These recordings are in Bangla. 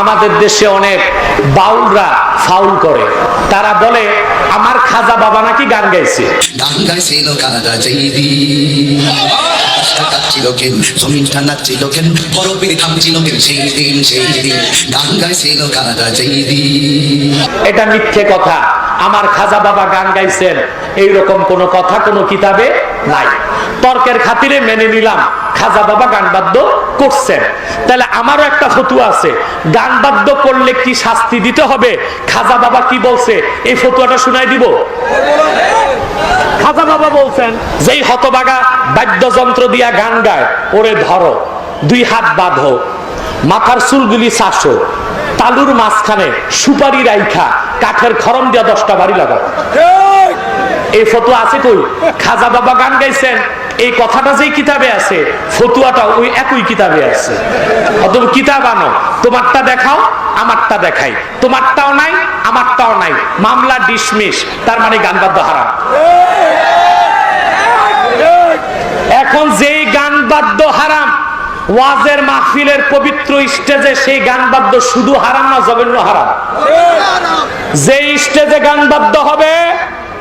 আমাদের দেশে অনেক বাউলরা ফাউল করে। তারা বলে আমার খাজা বাবা নাকি গান গাইছে? গান গাইছিল জৈদি কেন জমিনটা নাচছিল কেন বরফের থামছিল কেন সেই দিন সেই দিন। গান গাইছিল কারা জৈদি এটা মিথ্যে কথা। আমার খাজা বাবা গান গাইছেন এইরকম কোনো কথা, কোনো কিতাবে নাই। তর্কের খাতিরে মেনে নিলাম, খাজা বাবা গান বাদ্য করছেন। তাহলে আমারও একটা ফতুয়া আছে, গান বাদ্য করলে কি শাস্তি দিতে হবে? খাজা বাবা কি বলছে? এই ফতুয়াটা শুনাই দিব। খাজা বাবা বলছেন, যেই হতবাগা বাদ্যযন্ত্র দিয়া গান গায়, ওরে ধরো, দুই হাত বাঁধো, মাথার চুলগুলি চাষো, তালুর মাঝখানে সুপারি রাইখা, কাঠের খরম দিয়া দশটা বাড়ি লাগাও। এই ফতুয়া আছে কই? খাজা বাবা গান গাইছেন, এই কথাটা যে কিতাবে আছে ফতুয়াটা ওই একই কিতাবে আছে। অথবা কিতাব আনো, তোমারটা দেখাও, আমারটা দেখাই। তোমারটাও নাই, আমারটাও নাই। মামলা ডিসমিস, তার মানে গান বাদ্য হারাম। এখন যেই গান বাদ্য হারাম, ওয়াজের মাহফিলের পবিত্র স্টেজে সেই গান বাদ্য শুধু হারাম না, জঘন্য হারাম। যে স্টেজে গান বাদ্য হবে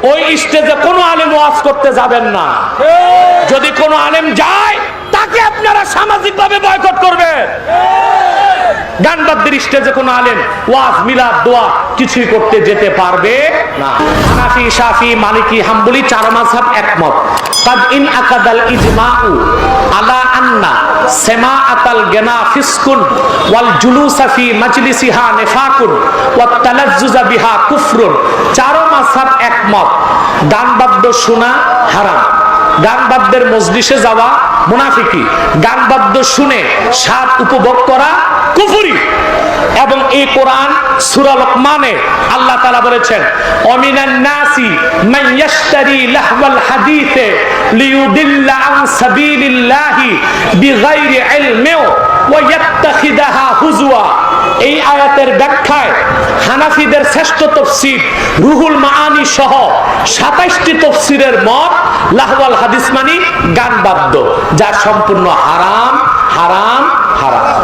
ওই স্টেজে কোনো আলেম ওয়াজ করতে যাবেন না। যদি কোনো আলেম যায় তাকে আপনারা সামাজিকভাবে বয়কট করবে গান বাদ্যের স্টেজে কোনো ওয়াজ, মিলাদ, দোয়া কিছুই করতে যেতে পারবে না। হানাফি মালিকি, হাম্বলি চার একমত। কাদ ইন আকাদাল ইজমাউ আলা আন্না গেনা ফিসকুন ওয়াল জুলুসা ফি মাজলিসিহা নিফাকুন ওয়াত তালাজ্জুজা বিহা কুফরুন। চার মাযহাব একমত। গান বাদ্য শোনা হারাম। গান বাদ্যের মজলিসে যাওয়া মুনাফিকি। গান বাদ্য শুনে স্বাদ উপভোগ করা কুফুরি। এবং এই কোরআন সূরা লোকমানে আল্লাহ তাআলা বলেছেন, অমিনান নাসি মান লাহওয়াল হাদিসে লিয়ুদিল্লা আন সাবিলিল্লাহি বিগাইরি ইলমি ওয়া হুজওয়া। এই আয়াতের ব্যাখ্যায় শ্রেষ্ঠ রুহুল সহ মত হাদিস মানি গান বাদ্য যা সম্পূর্ণ হারাম হারাম হারাম।